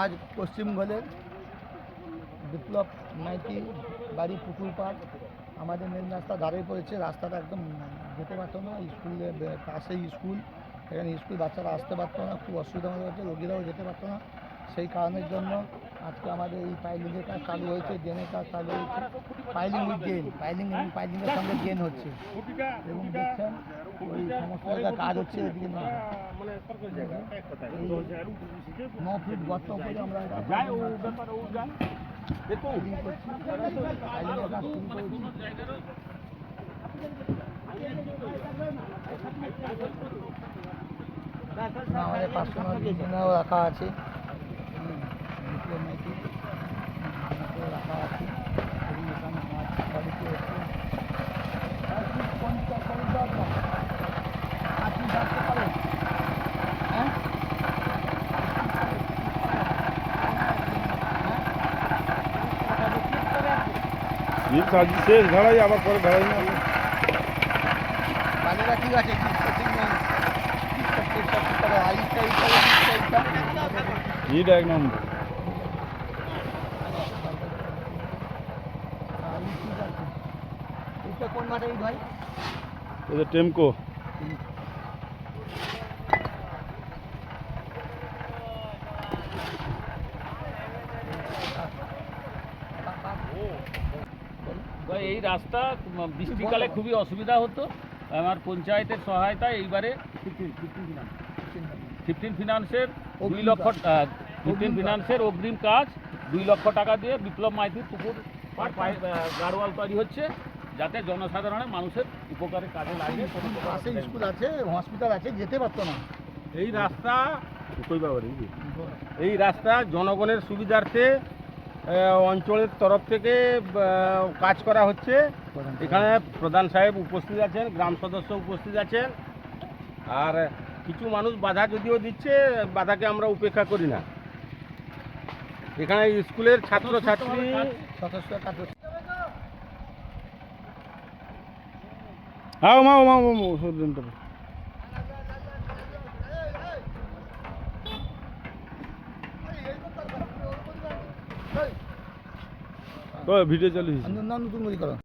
আজ পশ্চিমবঙ্গের বিপ্লব মাইতি বাড়ি পুকুর পাড়, আমাদের মেন রাস্তা দাঁড়িয়ে পড়েছে, রাস্তাটা একদম যেতে পারতো না স্কুলে পাশেই স্কুল এখানে স্কুল বাচ্চারা আসতে পারতো না, খুব অসুবিধা হচ্ছে রোগীরাও যেতে পারতো না, সেই কারণের জন্য আজকে আমাদের এই পাইলিংয়ের কাজ চালু হয়েছে ড্রেনের কাজ চালু হয়েছে পাইলিং উইথ ড্রেন পাইলিং পাইলিংয়ের সঙ্গে ড্রেন হচ্ছে। এবং দেখছেন সমস্ত জায়গায় কাজ হচ্ছে এদিকে না। ন ফিট গর্ত করে আমরা আমাদের পার্সোনাল রাখা আছে। রাখা আছে। ಈ ಕಾಜಿ ಸೇಸ್ ಘರ ಯಾವ ಕರ ಘರ ಇಲ್ಲ पानी रखी रखे की सेटिंग में सब सब करो आई का इसका इसका ये डायग्राम इसका कौन माटा है। भाई ये टेम्को এই রাস্তা বৃষ্টিকালে খুবই অসুবিধা হতো। আমার পঞ্চায়েতের সহায়তায় এইবারে ফিফটিন ফিনান্সের দুই লক্ষ। ফিফটিন ফিনান্সের অগ্রিম কাজ। দুই লক্ষ টাকা দিয়ে বিপ্লব মাইতির পুকুর গাড়োয়াল তৈরি হচ্ছে যাতে জনসাধারণের মানুষের উপকারে কাজে লাগে। পাশে স্কুল আছে হসপিটাল আছে যেতে পারতো না। এই রাস্তা এই রাস্তা জনগণের সুবিধার্থে অঞ্চলের তরফ থেকে কাজ করা হচ্ছে। এখানে প্রধান সাহেব উপস্থিত আছেন, গ্রাম সদস্য উপস্থিত আছেন। আর কিছু মানুষ বাধা যদিও দিচ্ছে, বাধাকে আমরা উপেক্ষা করি না। এখানে স্কুলের ছাত্রছাত্রী সদস্য কাজ হচ্ছে। আও মাও মাও মাও সরজনটা ভিডিও চালু হয়েছে নতুন করে করো